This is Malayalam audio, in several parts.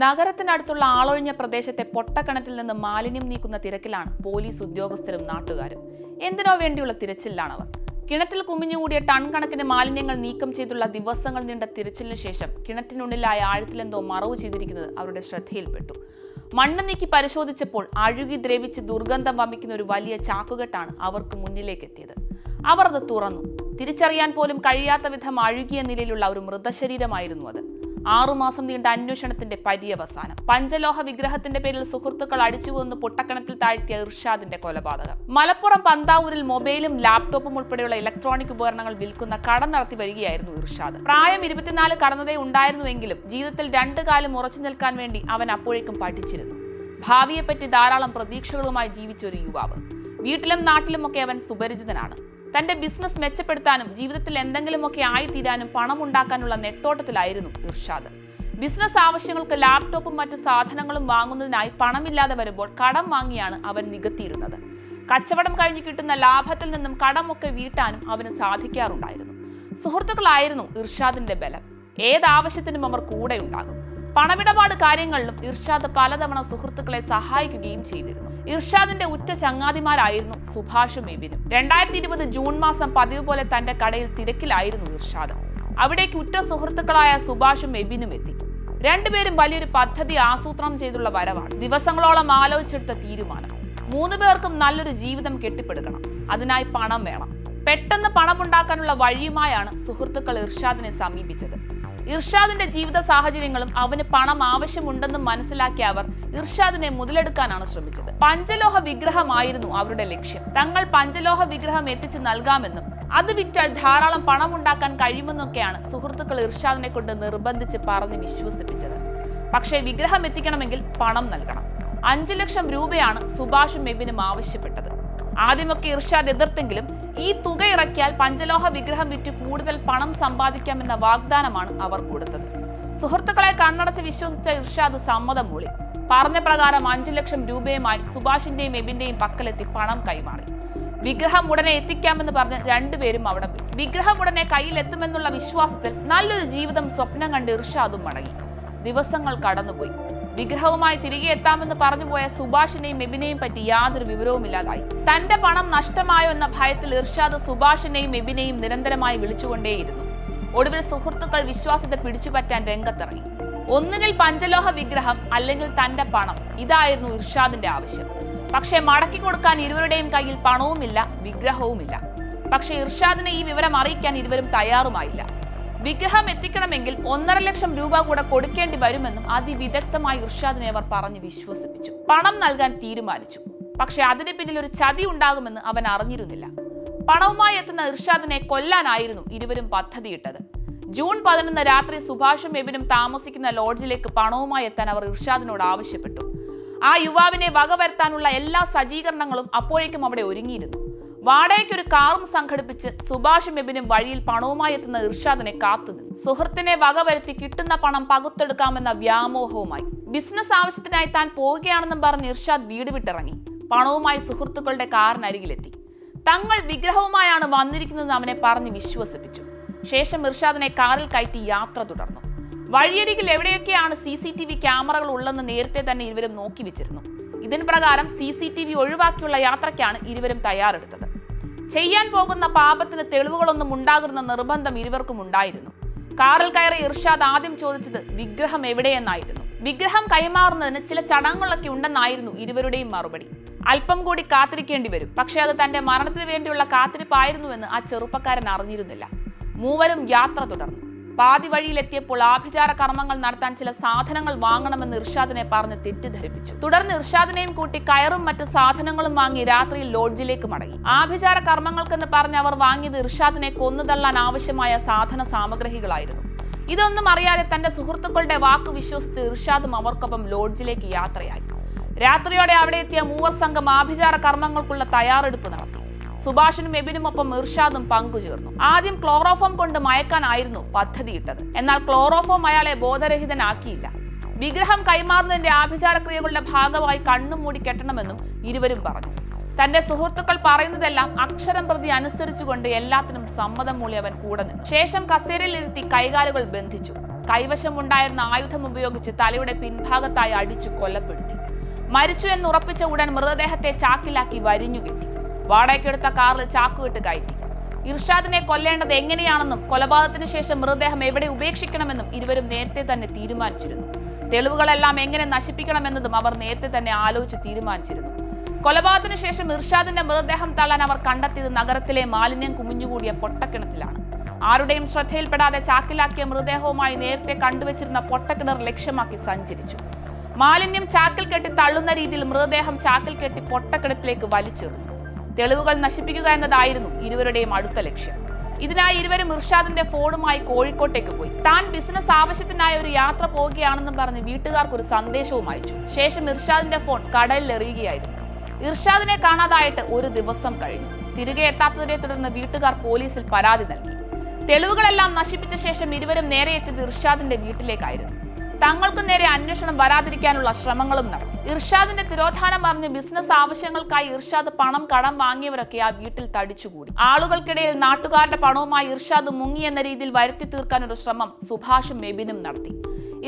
നഗരത്തിനടുത്തുള്ള ആളൊഴിഞ്ഞ പ്രദേശത്തെ പൊട്ടക്കിണറ്റിൽ നിന്ന് മാലിന്യം നീക്കുന്ന തിരക്കിലാണ് പോലീസ് ഉദ്യോഗസ്ഥരും നാട്ടുകാരും. എന്തിനോ വേണ്ടിയുള്ള തിരച്ചിലാണ് അവർ കിണറ്റിൽ കുമിഞ്ഞുകൂടിയ ടൺ കണക്കിന് മാലിന്യങ്ങൾ നീക്കം ചെയ്തുള്ള ദിവസങ്ങൾ നീണ്ട തിരച്ചിലിന് ശേഷം കിണറ്റിനുള്ളിലായ ആഴത്തിലെന്തോ മറവ് ചെയ്തിരിക്കുന്നത് അവരുടെ ശ്രദ്ധയിൽപ്പെട്ടു. മണ്ണ് നീക്കി പരിശോധിച്ചപ്പോൾ അഴുകി ദ്രവിച്ച് ദുർഗന്ധം വമിക്കുന്ന ഒരു വലിയ ചാക്കുകെട്ടാണ് അവർക്ക് മുന്നിലേക്ക് എത്തിയത് അവർ അത് തുറന്നു. തിരിച്ചറിയാൻ പോലും കഴിയാത്ത വിധം അഴുകിയ നിലയിലുള്ള ഒരു മൃതശരീരമായിരുന്നു അത്. ആറുമാസം നീണ്ട അന്വേഷണത്തിന്റെ പര്യവസാനം. പഞ്ചലോഹ വിഗ്രഹത്തിന്റെ പേരിൽ സുഹൃത്തുക്കൾ അടിച്ചുകൊന്ന് പൊട്ടക്കണത്തിൽ താഴ്ത്തിയ ഇർഷാദിന്റെ കൊലപാതകം. മലപ്പുറം പന്താവൂരിൽ മൊബൈലും ലാപ്ടോപ്പും ഉൾപ്പെടെയുള്ള ഇലക്ട്രോണിക് ഉപകരണങ്ങൾ വിൽക്കുന്ന കട നടത്തി വരികയായിരുന്നു ഇർഷാദ്. പ്രായം ഇരുപത്തിനാല് കടന്നതേ ഉണ്ടായിരുന്നുവെങ്കിലും ജീവിതത്തിൽ രണ്ടു കാലം ഉറച്ചു നിൽക്കാൻ വേണ്ടി അവൻ അപ്പോഴേക്കും പഠിച്ചിരുന്നു. ഭാവിയെപ്പറ്റി ധാരാളം പ്രതീക്ഷകളുമായി ജീവിച്ച ഒരു യുവാവ്. വീട്ടിലും നാട്ടിലുമൊക്കെ അവൻ സുപരിചിതനാണ്. തന്റെ ബിസിനസ് മെച്ചപ്പെടുത്താനും ജീവിതത്തിൽ എന്തെങ്കിലുമൊക്കെ ആയിത്തീരാനും പണം ഉണ്ടാക്കാനുള്ള നെട്ടോട്ടത്തിലായിരുന്നു ഇർഷാദ്. ബിസിനസ് ആവശ്യങ്ങൾക്ക് ലാപ്ടോപ്പും മറ്റ് സാധനങ്ങളും വാങ്ങുന്നതിനായി പണമില്ലാതെ വരുമ്പോൾ കടം വാങ്ങിയാണ് അവൻ നികത്തിയിരുന്നത്. കച്ചവടം കഴിഞ്ഞ് കിട്ടുന്ന ലാഭത്തിൽ നിന്നും കടമൊക്കെ വീട്ടാനും അവന് സാധിക്കാറുണ്ടായിരുന്നു. സുഹൃത്തുക്കളായിരുന്നു ഇർഷാദിന്റെ ബലം. ഏതാവശ്യത്തിനും അവർ കൂടെ ഉണ്ടാകും പണമിടപാട് കാര്യങ്ങളിലും ഇർഷാദ് പലതവണ സുഹൃത്തുക്കളെ സഹായിക്കുകയും ചെയ്തിരുന്നു. ഇർഷാദിന്റെ ഉറ്റ ചങ്ങാതിമാരായിരുന്നു സുഭാഷും എബിനും രണ്ടായിരത്തി ഇരുപത് ജൂൺ മാസം പതിവ് പോലെ തന്റെ കടയിൽ തിരക്കിലായിരുന്നു ഇർഷാദ്. അവിടേക്ക് ഉറ്റ സുഹൃത്തുക്കളായ സുഭാഷും എബിനും എത്തി. രണ്ടുപേരും വലിയൊരു പദ്ധതി ആസൂത്രണം ചെയ്തുള്ള വരവാണ്. ദിവസങ്ങളോളം ആലോചിച്ചെടുത്ത തീരുമാനം. മൂന്ന് പേർക്കും നല്ലൊരു ജീവിതം കെട്ടിപ്പടുക്കണം. അതിനായി പണം വേണം. പെട്ടെന്ന് പണമുണ്ടാക്കാനുള്ള വഴിയുമായാണ് സുഹൃത്തുക്കൾ ഇർഷാദിനെ സമീപിച്ചത്. ഇർഷാദിന്റെ ജീവിത സാഹചര്യങ്ങളും അവന് പണം ആവശ്യമുണ്ടെന്ന് മനസ്സിലാക്കിയ അവർ ഇർഷാദിനെ മുതലെടുക്കാനാണ് ശ്രമിച്ചത്. പഞ്ചലോഹ വിഗ്രഹമായിരുന്നു അവരുടെ ലക്ഷ്യം. തങ്ങൾ പഞ്ചലോഹ വിഗ്രഹം എത്തിച്ച് നൽകാമെന്നും അത് വിറ്റാൽ ധാരാളം പണം ഉണ്ടാക്കാൻ കഴിയുമെന്നൊക്കെയാണ് സുഹൃത്തുക്കൾ ഇർഷാദിനെ കൊണ്ട് നിർബന്ധിച്ച് പറഞ്ഞ് വിശ്വസിപ്പിച്ചത്. പക്ഷേ വിഗ്രഹം എത്തിക്കണമെങ്കിൽ പണം നൽകണം. അഞ്ചു ലക്ഷം രൂപയാണ് സുഭാഷും മെബിനും ആവശ്യപ്പെട്ടത്. ആദ്യമൊക്കെ ഇർഷാദ് എതിർത്തെങ്കിലും ഈ തുക ഇറക്കിയാൽ പഞ്ചലോഹ വിഗ്രഹം വിറ്റ് കൂടുതൽ പണം സമ്പാദിക്കാമെന്ന വാഗ്ദാനമാണ് അവർ കൊടുത്തത്. സുഹൃത്തുക്കളെ കണ്ണടച്ച് വിശ്വസിച്ച ഇർഷാദ് സമ്മതം മൂളി. പറഞ്ഞ പ്രകാരം അഞ്ചു ലക്ഷം രൂപയുമായി സുഭാഷിന്റെയും എബിന്റെയും പക്കലെത്തി പണം കൈമാറി. വിഗ്രഹം ഉടനെ എത്തിക്കാമെന്ന് പറഞ്ഞ് രണ്ടുപേരും അവിടെ വിഗ്രഹം ഉടനെ കയ്യിലെത്തുമെന്നുള്ള വിശ്വാസത്തിൽ നല്ലൊരു ജീവിതം സ്വപ്നം കണ്ട് ഇർഷാദും മടങ്ങി. ദിവസങ്ങൾ കടന്നുപോയി. വിഗ്രഹവുമായി തിരികെ എത്താമെന്ന് പറഞ്ഞുപോയ സുഭാഷിനെയും മെബിനെയും പറ്റി യാതൊരു വിവരവും ഇല്ലാതായി. തന്റെ പണം നഷ്ടമായോ എന്ന ഭയത്തിൽ ഇർഷാദ് സുഭാഷിനെയും മെബിനെയും നിരന്തരമായി വിളിച്ചുകൊണ്ടേയിരുന്നു. ഒടുവിൽ സുഹൃത്തുക്കൾ വിശ്വാസത്തെ പിടിച്ചുപറ്റാൻ രംഗത്തിറങ്ങി. ഒന്നുകിൽ പഞ്ചലോഹ വിഗ്രഹം അല്ലെങ്കിൽ തന്റെ പണം. ഇതായിരുന്നു ഇർഷാദിന്റെ ആവശ്യം. പക്ഷേ മടക്കി കൊടുക്കാൻ ഇരുവരുടെയും കയ്യിൽ പണവുമില്ല വിഗ്രഹവുമില്ല. പക്ഷേ ഇർഷാദിനെ ഈ വിവരം അറിയിക്കാൻ ഇരുവരും തയ്യാറുമായില്ല. വിഗ്രഹം എത്തിക്കണമെങ്കിൽ ഒന്നര ലക്ഷം രൂപ കൂടെ കൊടുക്കേണ്ടി വരുമെന്നും അതിവിദഗ്ധമായി ഇർഷാദിനെ അവർ പറഞ്ഞ് വിശ്വസിപ്പിച്ചു. പണം നൽകാൻ തീരുമാനിച്ചു. പക്ഷെ അതിന് പിന്നിൽ ഒരു ചതി ഉണ്ടാകുമെന്ന് അവൻ അറിഞ്ഞിരുന്നില്ല. പണവുമായി എത്തുന്ന ഇർഷാദിനെ കൊല്ലാനായിരുന്നു ഇരുവരും പദ്ധതിയിട്ടത്. ജൂൺ പതിനൊന്ന് രാത്രി സുഭാഷും എബിനും താമസിക്കുന്ന ലോഡ്ജിലേക്ക് പണവുമായി എത്താൻ അവർ ഇർഷാദിനോട് ആവശ്യപ്പെട്ടു. ആ യുവാവിനെ വകവരുത്താനുള്ള എല്ലാ സജ്ജീകരണങ്ങളും അപ്പോഴേക്കും അവിടെ ഒരുങ്ങിയിരുന്നു. വാടകയ്ക്ക് ഒരു കാറും സംഘടിപ്പിച്ച് സുഭാഷും എബിനും വഴിയിൽ പണവുമായി എത്തുന്ന ഇർഷാദിനെ കാത്തു സുഹൃത്തിനെ വകവരുത്തി കിട്ടുന്ന പണം പകുത്തെടുക്കാമെന്ന വ്യാമോഹവുമായി. ബിസിനസ് ആവശ്യത്തിനായി താൻ പോവുകയാണെന്നും പറഞ്ഞ് ഇർഷാദ് വീട് വിട്ടിറങ്ങി. പണവുമായി സുഹൃത്തുക്കളുടെ കാറിനരികിലെത്തി. തങ്ങൾ വിഗ്രഹവുമായാണ് വന്നിരിക്കുന്നതെന്ന് അവനെ പറഞ്ഞ് വിശ്വസിപ്പിച്ചു. ശേഷം ഇർഷാദിനെ കാറിൽ കയറ്റി യാത്ര തുടർന്നു. വഴിയരികിൽ എവിടെയൊക്കെയാണ് സി സി ടി വി ക്യാമറകൾ ഉള്ളെന്ന് നേരത്തെ തന്നെ ഇരുവരും നോക്കി വെച്ചിരുന്നു. ഇതിന് പ്രകാരം സി സി ടി വി ഒഴിവാക്കിയുള്ള യാത്രയ്ക്കാണ് ഇരുവരും തയ്യാറെടുത്തത്. ചെയ്യാൻ പോകുന്ന പാപത്തിന് തെളിവുകളൊന്നും ഉണ്ടാകുന്ന നിർബന്ധം ഇരുവർക്കും ഉണ്ടായിരുന്നു. കാറിൽ കയറി ഇർഷാദ് ആദ്യം ചോദിച്ചത് വിഗ്രഹം എവിടെയെന്നായിരുന്നു. വിഗ്രഹം കൈമാറുന്നതിന് ചില ചടങ്ങുകളൊക്കെ ഉണ്ടെന്നായിരുന്നു ഇരുവരുടെയും മറുപടി. അല്പം കൂടി കാത്തിരിക്കേണ്ടി വരും. പക്ഷേ അത് തന്റെ മരണത്തിന് വേണ്ടിയുള്ള കാത്തിരിപ്പായിരുന്നുവെന്ന് ആ ചെറുപ്പക്കാരൻ അറിഞ്ഞിരുന്നില്ല. മൂവരും യാത്ര തുടർന്നു. പാതി വഴിയിലെത്തിയപ്പോൾ ആഭിചാര കർമ്മങ്ങൾ നടത്താൻ ചില സാധനങ്ങൾ വാങ്ങണമെന്ന് ഇർഷാദിനെ പറഞ്ഞ് തെറ്റിദ്ധരിപ്പിച്ചു. തുടർന്ന് ഇർഷാദിനെയും കൂട്ടി കയറും മറ്റു സാധനങ്ങളും വാങ്ങി രാത്രിയിൽ ലോഡ്ജിലേക്ക് മടങ്ങി. ആഭിചാര കർമ്മങ്ങൾക്കെന്ന് പറഞ്ഞ് അവർ വാങ്ങിയത് ഇർഷാദിനെ കൊന്നുതള്ളാൻ ആവശ്യമായ സാധന സാമഗ്രികളായിരുന്നു. ഇതൊന്നും അറിയാതെ തന്റെ സുഹൃത്തുക്കളുടെ വാക്ക് വിശ്വസിച്ച് ഇർഷാദും അവർക്കൊപ്പം ലോഡ്ജിലേക്ക് യാത്രയായി. രാത്രിയോടെ അവിടെ എത്തിയ മൂവർ സംഘം ആഭിചാര കർമ്മങ്ങൾക്കുള്ള തയ്യാറെടുപ്പ് നടത്തി. സുഭാഷിനും എബിനും ഒപ്പം ഇർഷാദും പങ്കുചേർന്നു. ആദ്യം ക്ലോറോഫോം കൊണ്ട് മയക്കാനായിരുന്നു പദ്ധതിയിട്ടത്. എന്നാൽ ക്ലോറോഫോം അയാളെ ബോധരഹിതനാക്കിയില്ല. വിഗ്രഹം കൈമാറുന്നതിന്റെ ആഭിചാരക്രിയകളുടെ ഭാഗമായി കണ്ണും മൂടി കെട്ടണമെന്നും ഇരുവരും പറഞ്ഞു. തന്റെ സുഹൃത്തുക്കൾ പറയുന്നതെല്ലാം അക്ഷരം പ്രതി അനുസരിച്ചുകൊണ്ട് എല്ലാത്തിനും സമ്മതം മൂളി അവൻ കൂടെ നിന്നു. ശേഷം കസേരയിലിരുത്തി കൈകാലുകൾ ബന്ധിച്ചു. കൈവശമുണ്ടായിരുന്ന ആയുധം ഉപയോഗിച്ച് തലയുടെ പിൻഭാഗത്തായി അടിച്ചു കൊലപ്പെടുത്തി. മരിച്ചു എന്ന് ഉറപ്പിച്ച ഉടൻ മൃതദേഹത്തെ ചാക്കിലാക്കി വരിഞ്ഞുകെട്ടി വാടകയ്ക്കെടുത്ത കാറിൽ ചാക്കുകെട്ട് കയറ്റി. ഇർഷാദിനെ കൊല്ലേണ്ടത് എങ്ങനെയാണെന്നും കൊലപാതകത്തിന് ശേഷം മൃതദേഹം എവിടെ ഉപേക്ഷിക്കണമെന്നും ഇരുവരും നേരത്തെ തന്നെ തീരുമാനിച്ചിരുന്നു. തെളിവുകളെല്ലാം എങ്ങനെ നശിപ്പിക്കണമെന്നതും അവർ നേരത്തെ തന്നെ ആലോചിച്ച് തീരുമാനിച്ചിരുന്നു. കൊലപാതകത്തിന് ശേഷം ഇർഷാദിന്റെ മൃതദേഹം തള്ളാൻ അവർ കണ്ടെത്തിയത് നഗരത്തിലെ മാലിന്യം കുമിഞ്ഞുകൂടിയ പൊട്ടക്കിണറ്റിലാണ്. ആരുടെയും ശ്രദ്ധയിൽപ്പെടാതെ ചാക്കിലാക്കിയ മൃതദേഹവുമായി നേരത്തെ കണ്ടുവച്ചിരുന്ന പൊട്ടക്കിണർ ലക്ഷ്യമാക്കി സഞ്ചരിച്ചു. മാലിന്യം ചാക്കിൽ കെട്ടി തള്ളുന്ന രീതിയിൽ മൃതദേഹം ചാക്കിൽ കെട്ടി പൊട്ടക്കിണറ്റിലേക്ക് വലിച്ചെറിഞ്ഞു. തെളിവുകൾ നശിപ്പിക്കുക എന്നതായിരുന്നു ഇരുവരുടെയും അടുത്ത ലക്ഷ്യം. ഇതിനായി ഇരുവരും ഇർഷാദിന്റെ ഫോണുമായി കോഴിക്കോട്ടേക്ക് പോയി. താൻ ബിസിനസ് ആവശ്യത്തിനായി ഒരു യാത്ര പോവുകയാണെന്നും പറഞ്ഞ് വീട്ടുകാർക്ക് ഒരു സന്ദേശവും അയച്ചു. ശേഷം ഇർഷാദിന്റെ ഫോൺ കടലിൽ എറിയുകയായിരുന്നു ഇർഷാദിനെ കാണാതായിട്ട് ഒരു ദിവസം കഴിഞ്ഞു. തിരികെ എത്താത്തതിനെ തുടർന്ന് വീട്ടുകാർ പോലീസിൽ പരാതി നൽകി. തെളിവുകളെല്ലാം നശിപ്പിച്ച ശേഷം ഇരുവരും നേരെ എത്തിയത് ഇർഷാദിന്റെ വീട്ടിലേക്കായിരുന്നു. തങ്ങൾക്ക് നേരെ അന്വേഷണം വരാതിരിക്കാനുള്ള ശ്രമങ്ങളും നടത്തി. ഇർഷാദിന്റെ തിരോധാനം അറിഞ്ഞ് ബിസിനസ് ആവശ്യങ്ങൾക്കായി ഇർഷാദ് പണം കടം വാങ്ങിയവരൊക്കെ ആ വീട്ടിൽ തടിച്ചുകൂടി. ആളുകൾക്കിടയിൽ നാട്ടുകാരുടെ പണവുമായി ഇർഷാദ് മുങ്ങി എന്ന രീതിയിൽ വരുത്തി തീർക്കാൻ ഒരു ശ്രമം സുഭാഷും മെബിനും നടത്തി.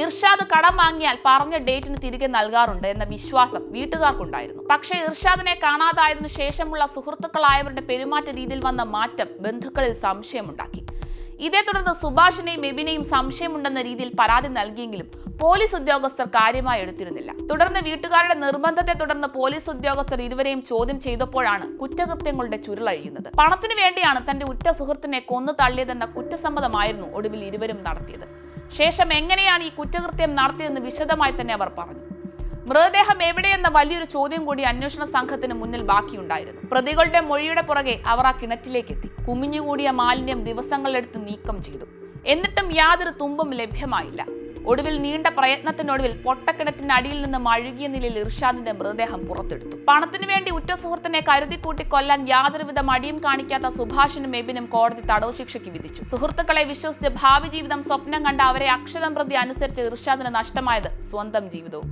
ഇർഷാദ് കടം വാങ്ങിയാൽ പറഞ്ഞ ഡേറ്റിന് തിരികെ നൽകാറുണ്ട് എന്ന വിശ്വാസം വീട്ടുകാർക്കുണ്ടായിരുന്നു. പക്ഷേ ഇർഷാദിനെ കാണാതായതിനു ശേഷമുള്ള സുഹൃത്തുക്കളായവരുടെ പെരുമാറ്റ രീതിയിൽ വന്ന മാറ്റം ബന്ധുക്കളിൽ സംശയമുണ്ടാക്കി. ഇതേ തുടർന്ന് സുഭാഷിനെയും മെബിനെയും സംശയമുണ്ടെന്ന രീതിയിൽ പരാതി നൽകിയെങ്കിലും പോലീസ് ഉദ്യോഗസ്ഥർ കാര്യമായി എടുത്തിരുന്നില്ല. തുടർന്ന് വീട്ടുകാരുടെ നിർബന്ധത്തെ തുടർന്ന് പോലീസ് ഉദ്യോഗസ്ഥർ ഇരുവരെയും ചോദ്യം ചെയ്തപ്പോഴാണ് കുറ്റകൃത്യങ്ങളുടെ ചുരുളഴിയുന്നത്. പണത്തിനു വേണ്ടിയാണ് തന്റെ ഉറ്റ സുഹൃത്തിനെ കൊന്നു തള്ളിയതെന്ന കുറ്റസമ്മതമായിരുന്നു ഒടുവിൽ ഇരുവരും നടത്തിയത്. ശേഷം എങ്ങനെയാണ് ഈ കുറ്റകൃത്യം നടത്തിയതെന്ന് വിശദമായി തന്നെ അവർ പറഞ്ഞു. മൃതദേഹം എവിടെയെന്ന വലിയൊരു ചോദ്യം കൂടി അന്വേഷണ സംഘത്തിന് മുന്നിൽ ബാക്കിയുണ്ടായിരുന്നു. പ്രതികളുടെ മൊഴിയുടെ പുറകെ അവർ ആ കിണറ്റിലേക്ക് എത്തി കുമിഞ്ഞുകൂടിയ മാലിന്യം ദിവസങ്ങളെടുത്ത് നീക്കം ചെയ്തു. എന്നിട്ടും യാതൊരു തുമ്പും ലഭ്യമായില്ല. ഒടുവിൽ നീണ്ട പ്രയത്നത്തിനൊടുവിൽ പൊട്ടക്കിണറ്റിന്റെ അടിയിൽ നിന്ന് മഴുകിയ നിലയിൽ ഇർഷാദിന്റെ മൃതദേഹം പുറത്തെടുത്തു. പണത്തിനു വേണ്ടി ഉറ്റ സുഹൃത്തിനെ കരുതിക്കൂട്ടി കൊല്ലാൻ യാതൊരുവിധ മടിയും കാണിക്കാത്ത സുഭാഷിനും മെബിനും കോടതി തടവ് ശിക്ഷയ്ക്ക് വിധിച്ചു. സുഹൃത്തുക്കളെ വിശ്വസിച്ച് ഭാവി ജീവിതം സ്വപ്നം കണ്ട അവരെ അക്ഷരം പ്രതി അനുസരിച്ച് ഇർഷാദിന് നഷ്ടമായത് സ്വന്തം ജീവിതവും.